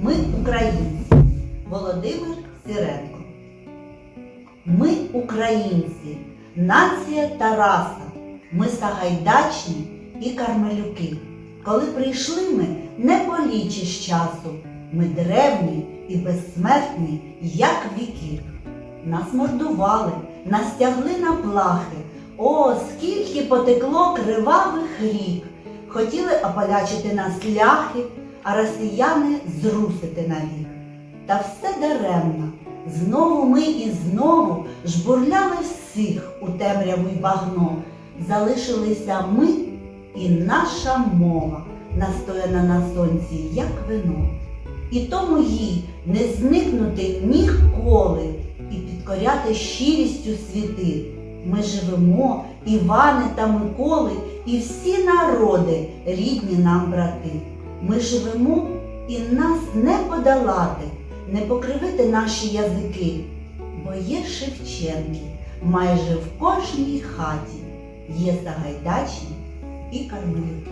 Ми українці. Володимир Сіренко. Ми українці, нація та раса. Ми сагайдачні і кармелюки. Коли прийшли ми, не полічиш часу. Ми древні і безсмертні, як віки. Нас мордували, нас тягли на плахи. О, скільки потекло кривавих рік. Хотіли опалячити нас ляхи, а росіяни зрусити навік. Та все даремно. Знову ми і знову жбурляли всіх у темряву й багно. Залишилися ми і наша мова, настояна на сонці, як вино. І тому їй не зникнути ніколи і підкоряти щирістю світи. Ми живемо, Івани та Миколи, і всі народи, рідні нам брати. Ми живемо і нас не подолати, не покривити наші язики, бо є Шевченки майже в кожній хаті, є Сагайдачні і Кармелюки.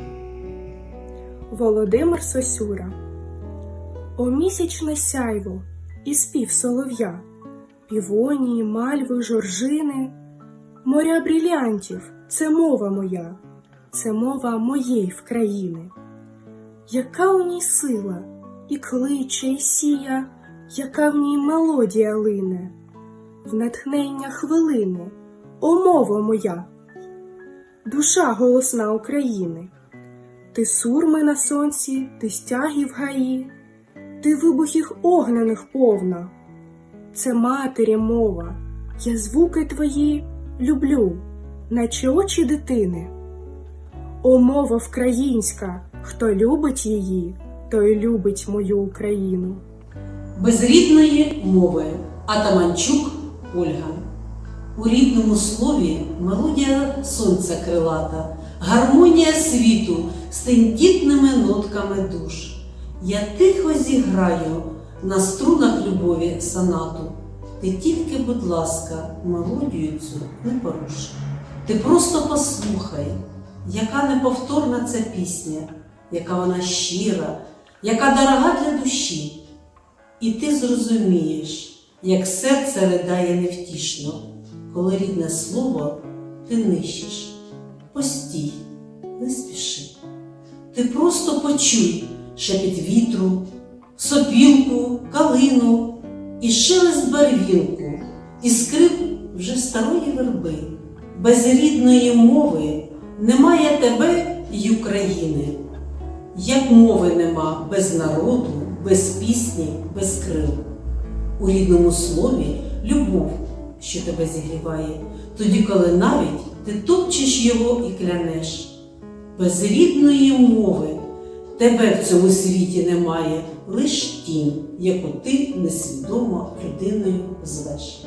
Володимир Сосюра О місячне сяйво і спів солов'я, півонії, мальви, жоржини, моря брілянтів це мова моя, це мова моєї вкраїни. Яка у ній сила, і кличе, і сія, яка в ній мелодія лине, в натхнення хвилини, о мова моя, душа голосна України. Ти сурми на сонці, ти стягів гаї, ти вибухів огнених повна. Це матері мова, я звуки твої люблю, наче очі дитини. О, мова вкраїнська, хто любить її, той любить мою Україну. Без рідної мови Атаманчук Ольга. У рідному слові мелодія сонця крилата, гармонія світу з тендітними нотками душ. Я тихо зіграю на струнах любові сонату. Ти тільки, будь ласка, мелодію цю не поруш. Ти просто послухай, яка неповторна ця пісня, яка вона щира, яка дорога для душі. І ти зрозумієш, як серце ридає невтішно, коли рідне слово ти нищиш. Постій, не спіши. Ти просто почуй шепіт вітру, сопілку, калину і шелест барвінку, і скрип вже старої верби. Без рідної мови немає тебе й України. Як мови нема без народу, без пісні, без крил. У рідному слові любов, що тебе зігріває, тоді, коли навіть ти топчеш його і клянеш. Без рідної мови тебе в цьому світі немає, лиш тінь, яку ти несвідомо людиною звеш.